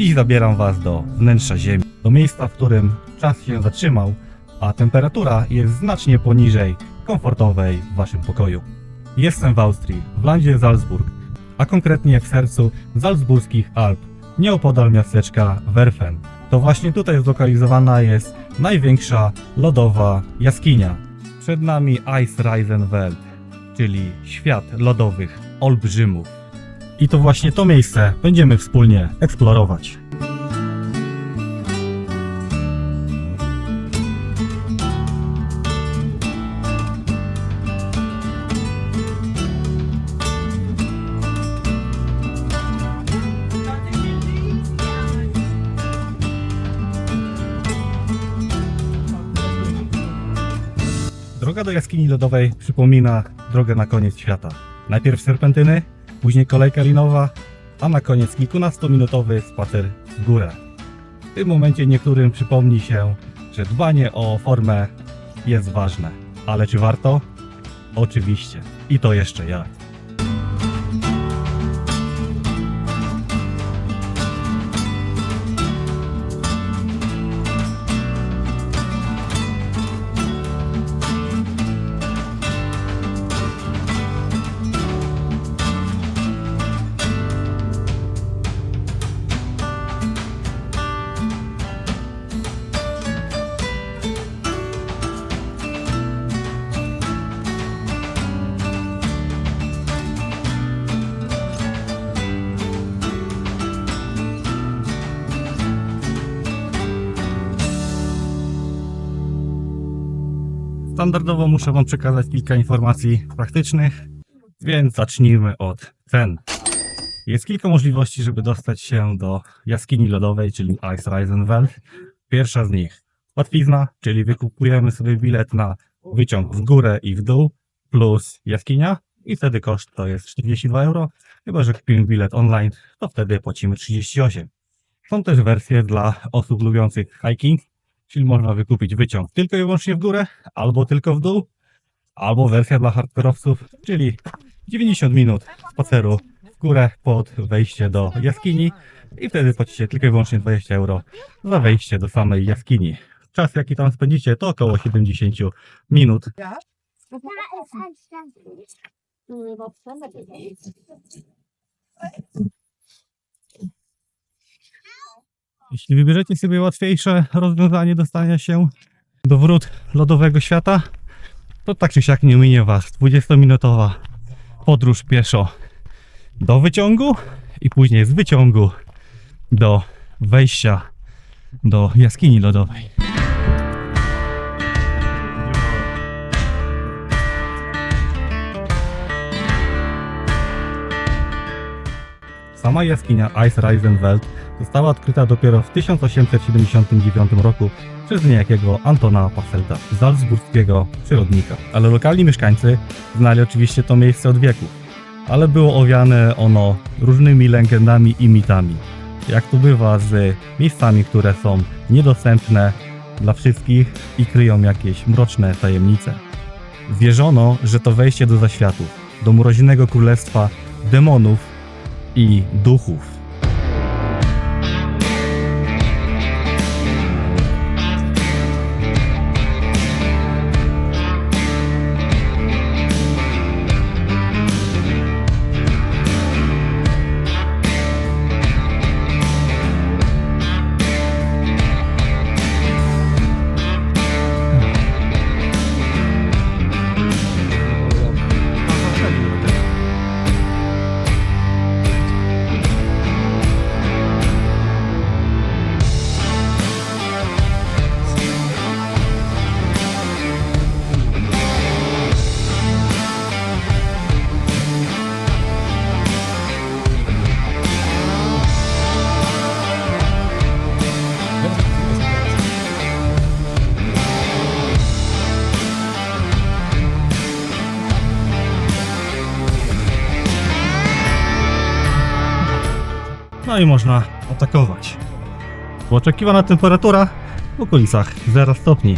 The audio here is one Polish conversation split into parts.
Dziś zabieram Was do wnętrza Ziemi, do miejsca, w którym czas się zatrzymał, a temperatura jest znacznie poniżej komfortowej w Waszym pokoju. Jestem w Austrii, w landzie Salzburg, a konkretnie w sercu Salzburskich Alp, nieopodal miasteczka Werfen. To właśnie tutaj zlokalizowana jest największa lodowa jaskinia. Przed nami Eisreisenwelt, czyli świat lodowych olbrzymów. I to właśnie to miejsce będziemy wspólnie eksplorować. Droga do jaskini lodowej przypomina drogę na koniec świata. Najpierw serpentyny, później kolejka linowa, a na koniec kilkunastominutowy spacer w górę. W tym momencie niektórym przypomni się, że dbanie o formę jest ważne. Ale czy warto? Oczywiście. I to jeszcze jak. Standardowo muszę Wam przekazać kilka informacji praktycznych, więc zacznijmy od cen. Jest kilka możliwości, żeby dostać się do jaskini lodowej, czyli Eisreisenwelt. Pierwsza z nich łatwizna, czyli wykupujemy sobie bilet na wyciąg w górę i w dół plus jaskinia i wtedy koszt to jest 42 euro. Chyba, że kupimy bilet online, to wtedy płacimy 38. Są też wersje dla osób lubiących hiking, czyli można wykupić wyciąg tylko i wyłącznie w górę, albo tylko w dół, albo wersja dla hardkorowców, czyli 90 minut spaceru w górę pod wejście do jaskini i wtedy płacicie tylko i wyłącznie 20 euro za wejście do samej jaskini. Czas jaki tam spędzicie to około 70 minut. Jeśli wybierzecie sobie łatwiejsze rozwiązanie dostania się do wrót lodowego świata, to tak czy siak nie minie Was 20-minutowa podróż pieszo do wyciągu i później z wyciągu do wejścia do jaskini lodowej. Sama jaskinia Eisreisenwelt została odkryta dopiero w 1879 roku przez niejakiego Antona Passelta, salzburskiego przyrodnika. Ale lokalni mieszkańcy znali oczywiście to miejsce od wieków, ale było owiane ono różnymi legendami i mitami. Jak to bywa z miejscami, które są niedostępne dla wszystkich i kryją jakieś mroczne tajemnice. Wierzono, że to wejście do zaświatów, do mroźnego królestwa demonów i duchów. I można atakować. Oczekiwana temperatura w okolicach 0 stopni.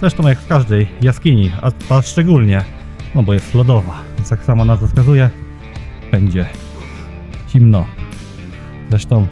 Zresztą jak w każdej jaskini, a ta szczególnie, no bo jest lodowa, więc jak sama nazwa wskazuje, będzie zimno. Zresztą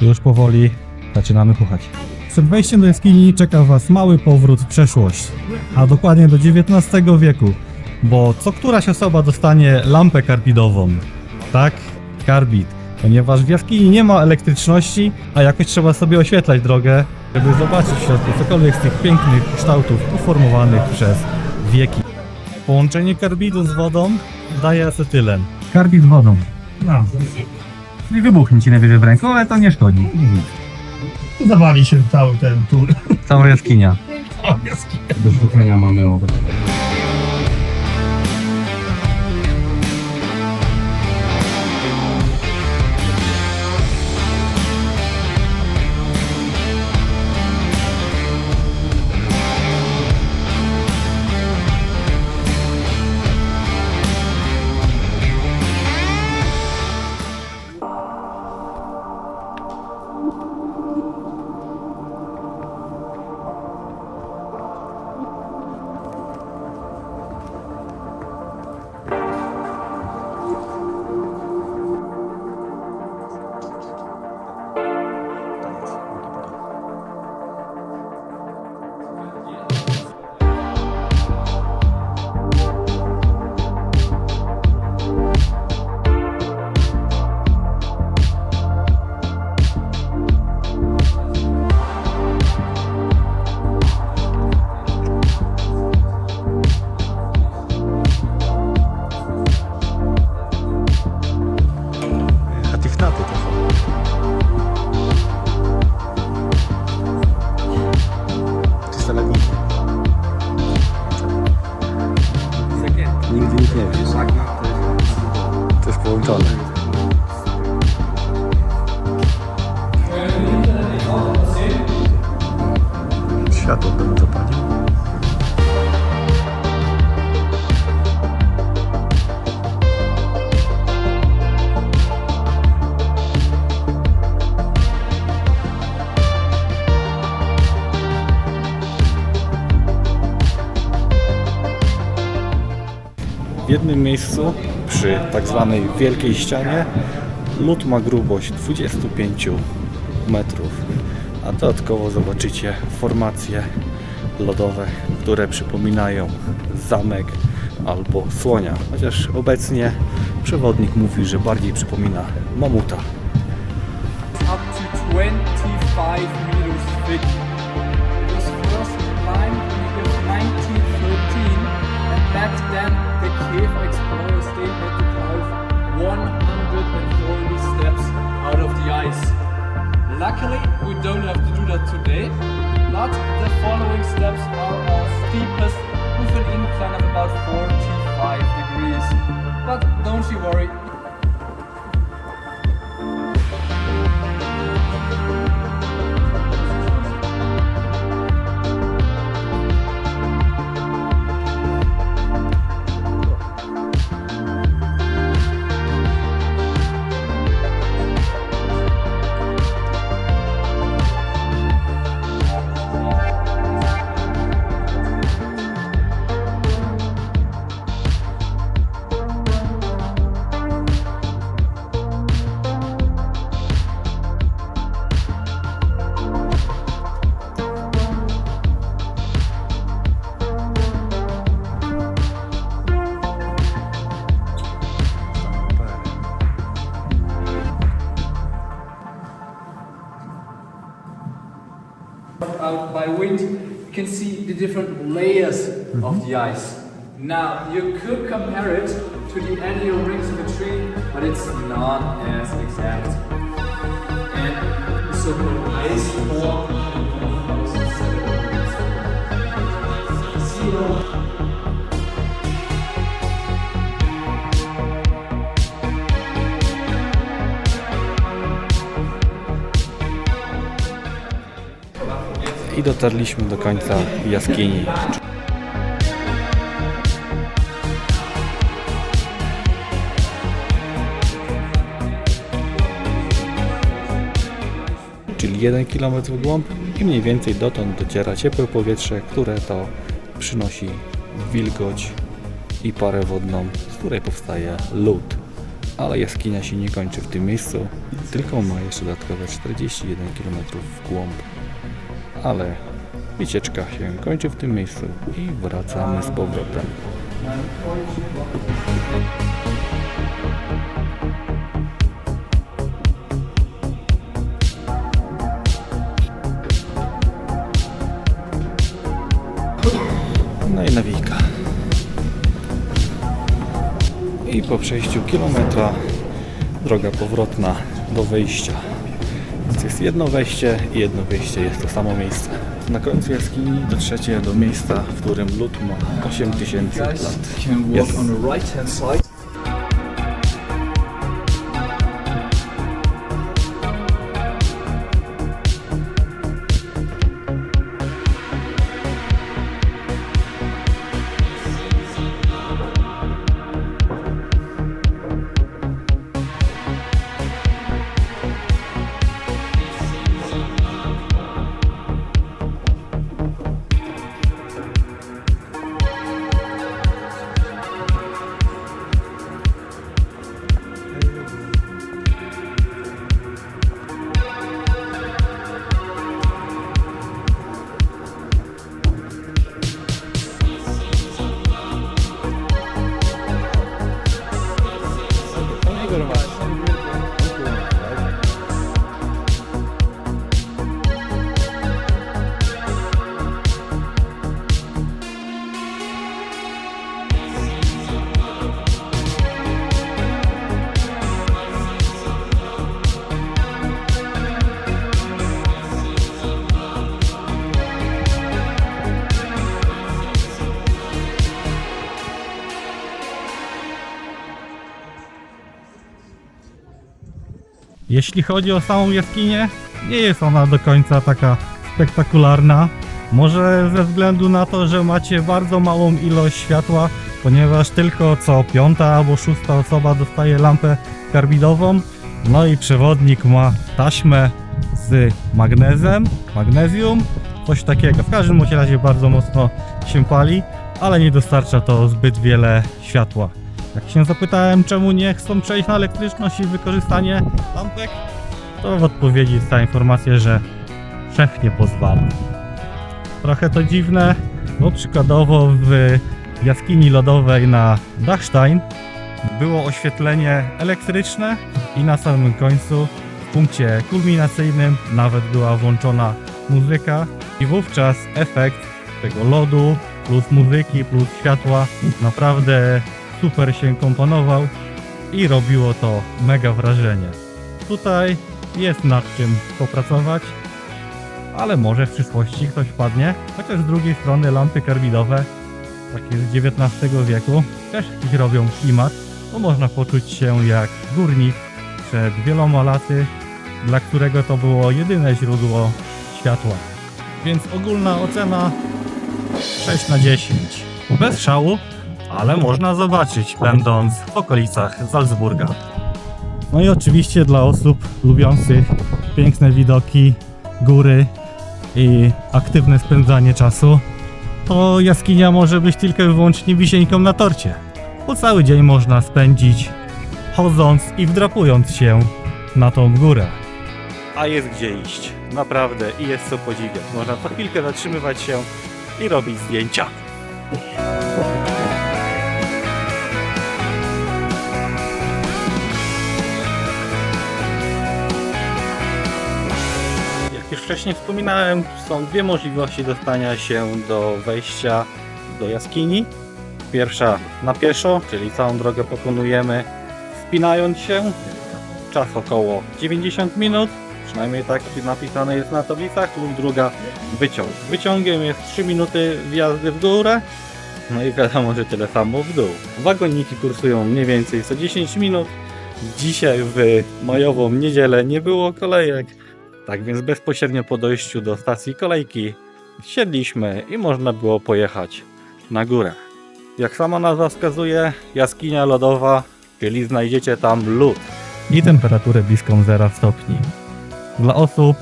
już powoli zaczynamy puchać. Przed wejściem do jaskini czeka Was mały powrót w przeszłość, a dokładnie do XIX wieku, bo co któraś osoba dostanie lampę karbidową. Tak, karbid, ponieważ w jaskini nie ma elektryczności, a jakoś trzeba sobie oświetlać drogę, żeby zobaczyć w środku cokolwiek z tych pięknych kształtów uformowanych przez wieki. Połączenie karbidu z wodą daje acetylen. Karbid z wodą. No. I wybuchnie ci najwyżej w ręku, ale to nie szkodzi. Zawali się cały ten tur. Cała jaskinia. Do szukania mamy obraz. Jednym miejscu, przy tak zwanej wielkiej ścianie, lód ma grubość 25 metrów, a dodatkowo zobaczycie formacje lodowe, które przypominają zamek albo słonia, chociaż obecnie przewodnik mówi, że bardziej przypomina mamuta. The ice. Now, you could compare it to the annual rings of a tree, but it's not as exact. And the so-called ice zero I dotarliśmy do końca jaskini. 1 km w głąb i mniej więcej dotąd dociera ciepłe powietrze, które to przynosi wilgoć i parę wodną, z której powstaje lód. Ale jaskinia się nie kończy w tym miejscu, tylko ma jeszcze dodatkowe 41 km w głąb. Ale wycieczka się kończy w tym miejscu i wracamy z powrotem. Po przejściu kilometra droga powrotna do wejścia. Więc jest jedno wejście i jedno wyjście, jest to samo miejsce. Na końcu jaskini dotrzecie do miejsca, w którym lód ma 8000 Guys lat. can Jeśli chodzi o samą jaskinię, nie jest ona do końca taka spektakularna. Może ze względu na to, że macie bardzo małą ilość światła, ponieważ tylko co piąta albo szósta osoba dostaje lampę karbidową. No i przewodnik ma taśmę z magnezem, magnezjum, coś takiego. W każdym razie bardzo mocno się pali, ale nie dostarcza to zbyt wiele światła. Jak się zapytałem, czemu nie chcą przejść na elektryczność i wykorzystanie lampek, to w odpowiedzi jest ta informacja, że szef nie pozwala. Trochę to dziwne, bo przykładowo w jaskini lodowej na Dachstein było oświetlenie elektryczne i na samym końcu w punkcie kulminacyjnym nawet była włączona muzyka i wówczas efekt tego lodu plus muzyki plus światła naprawdę super się komponował i robiło to mega wrażenie. Tutaj jest nad czym popracować, ale może w przyszłości ktoś wpadnie. Chociaż z drugiej strony lampy karbidowe, takie z XIX wieku, też ich robią klimat, bo można poczuć się jak górnik przed wieloma laty, dla którego to było jedyne źródło światła. Więc ogólna ocena 6 na 10. Bez szału, ale można zobaczyć, będąc w okolicach Salzburga. No i oczywiście dla osób lubiących piękne widoki, góry i aktywne spędzanie czasu, to jaskinia może być tylko i wyłącznie wisienką na torcie. Bo cały dzień można spędzić chodząc i wdrapując się na tą górę. A jest gdzie iść, naprawdę, i jest co podziwiać. Można co chwilkę zatrzymywać się i robić zdjęcia. Wcześniej wspominałem, są dwie możliwości dostania się do wejścia do jaskini. Pierwsza na pieszo, czyli całą drogę pokonujemy wspinając się. Czas około 90 minut, przynajmniej tak napisane jest na tablicach, lub druga wyciąg. Wyciągiem jest 3 minuty wjazdy w górę, no i wiadomo, że tyle samo w dół. Wagoniki kursują mniej więcej co 10 minut. Dzisiaj w majową niedzielę nie było kolejek, tak więc bezpośrednio po dojściu do stacji kolejki wsiedliśmy i można było pojechać na górę. Jak sama nazwa wskazuje, jaskinia lodowa, czyli znajdziecie tam lód i temperaturę bliską 0 stopni. Dla osób,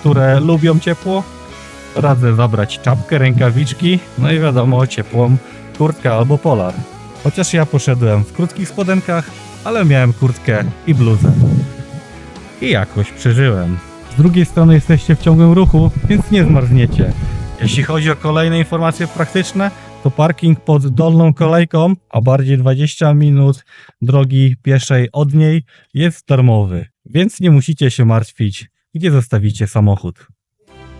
które lubią ciepło, radzę zabrać czapkę, rękawiczki, no i wiadomo, ciepłą kurtkę albo polar. Chociaż ja poszedłem w krótkich spodenkach, ale miałem kurtkę i bluzę. I jakoś przeżyłem. Z drugiej strony jesteście w ciągłym ruchu, więc nie zmarzniecie. Jeśli chodzi o kolejne informacje praktyczne, to parking pod dolną kolejką, a bardziej 20 minut drogi pieszej od niej jest darmowy, więc nie musicie się martwić, gdzie zostawicie samochód.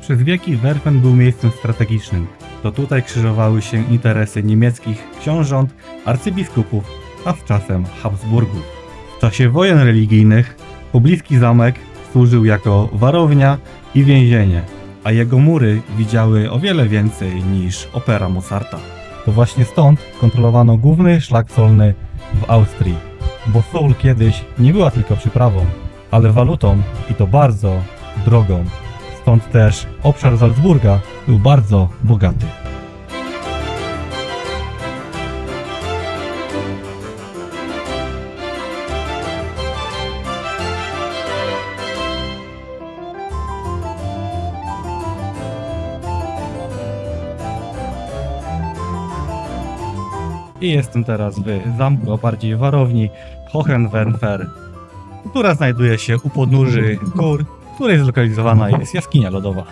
Przez wieki Werfen był miejscem strategicznym. To tutaj krzyżowały się interesy niemieckich książąt, arcybiskupów, a z czasem Habsburgów. W czasie wojen religijnych pobliski zamek służył jako warownia i więzienie, a jego mury widziały o wiele więcej niż opera Mozarta. To właśnie stąd kontrolowano główny szlak solny w Austrii, bo sól kiedyś nie była tylko przyprawą, ale walutą i to bardzo drogą. Stąd też obszar Salzburga był bardzo bogaty. Jestem teraz w zamku, a bardziej warowni Hohenwernfer, która znajduje się u podnóży gór, w której zlokalizowana jest jaskinia lodowa.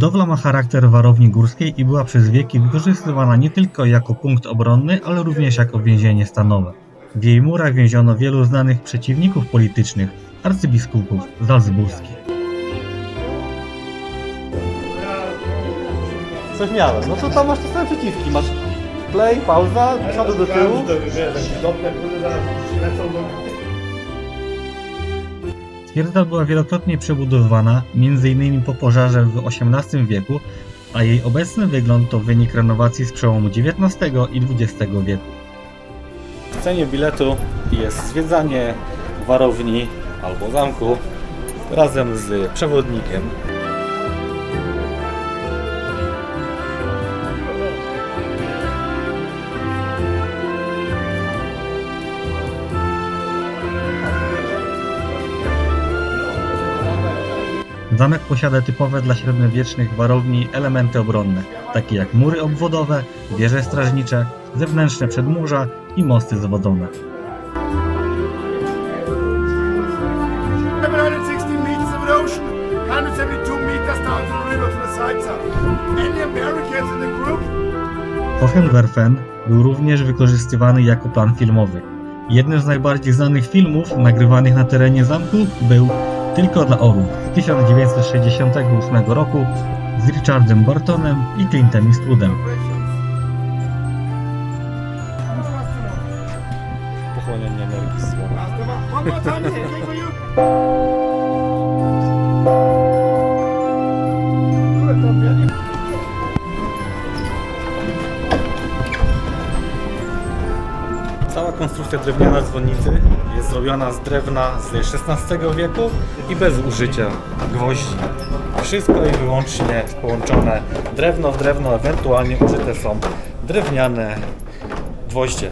Budowla ma charakter warowni górskiej i była przez wieki wykorzystywana nie tylko jako punkt obronny, ale również jako więzienie stanowe. W jej murach więziono wielu znanych przeciwników politycznych, arcybiskupów salzburskich. Coś miałem. No to tam masz te same przyciski. Masz play, pauza, przodu do tyłu. Twierdza była wielokrotnie przebudowywana, m.in. po pożarze w XVIII wieku, a jej obecny wygląd to wynik renowacji z przełomu XIX i XX wieku. W cenie biletu jest zwiedzanie warowni albo zamku razem z przewodnikiem. Zamek posiada typowe dla średniowiecznych warowni elementy obronne, takie jak mury obwodowe, wieże strażnicze, zewnętrzne przedmurza i mosty zwodzone. 760 meters of the ocean, 172 meters down to the river to the side side. Any Americans in the group? Hohenwerfen był również wykorzystywany jako plan filmowy. Jednym z najbardziej znanych filmów nagrywanych na terenie zamku był Tylko dla orłów 1968 roku z Richardem Bartonem i Clintem Eastwoodem. Pochłanianie energii słowa. Cała konstrukcja drewniana dzwonnicy jest zrobiona z drewna z XVI wieku i bez użycia gwoździ. Wszystko i wyłącznie połączone drewno w drewno, ewentualnie użyte są drewniane gwoździe.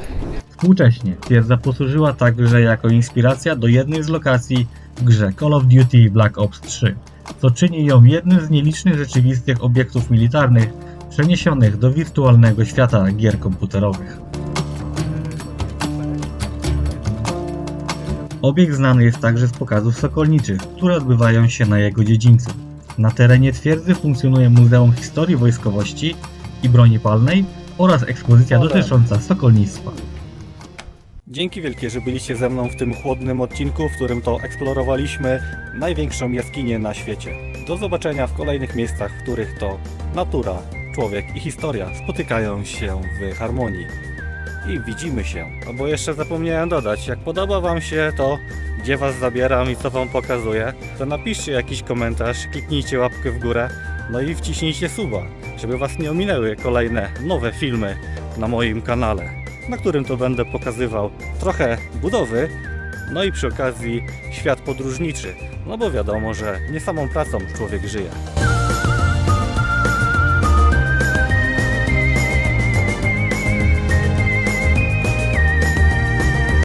Współcześnie twierdza posłużyła także jako inspiracja do jednej z lokacji w grze Call of Duty Black Ops 3, co czyni ją jednym z nielicznych rzeczywistych obiektów militarnych przeniesionych do wirtualnego świata gier komputerowych. Obiekt znany jest także z pokazów sokolniczych, które odbywają się na jego dziedzińcu. Na terenie twierdzy funkcjonuje Muzeum Historii Wojskowości i Broni Palnej oraz ekspozycja dotycząca sokolnictwa. Dzięki wielkie, że byliście ze mną w tym chłodnym odcinku, w którym to eksplorowaliśmy największą jaskinię na świecie. Do zobaczenia w kolejnych miejscach, w których to natura, człowiek i historia spotykają się w harmonii. I widzimy się. Albo jeszcze zapomniałem dodać, jak podoba Wam się to, gdzie Was zabieram i co Wam pokazuję, to napiszcie jakiś komentarz, kliknijcie łapkę w górę, no i wciśnijcie suba, żeby Was nie ominęły kolejne nowe filmy na moim kanale na którym to będę pokazywał trochę budowy, no i przy okazji świat podróżniczy. No bo wiadomo, że nie samą pracą człowiek żyje.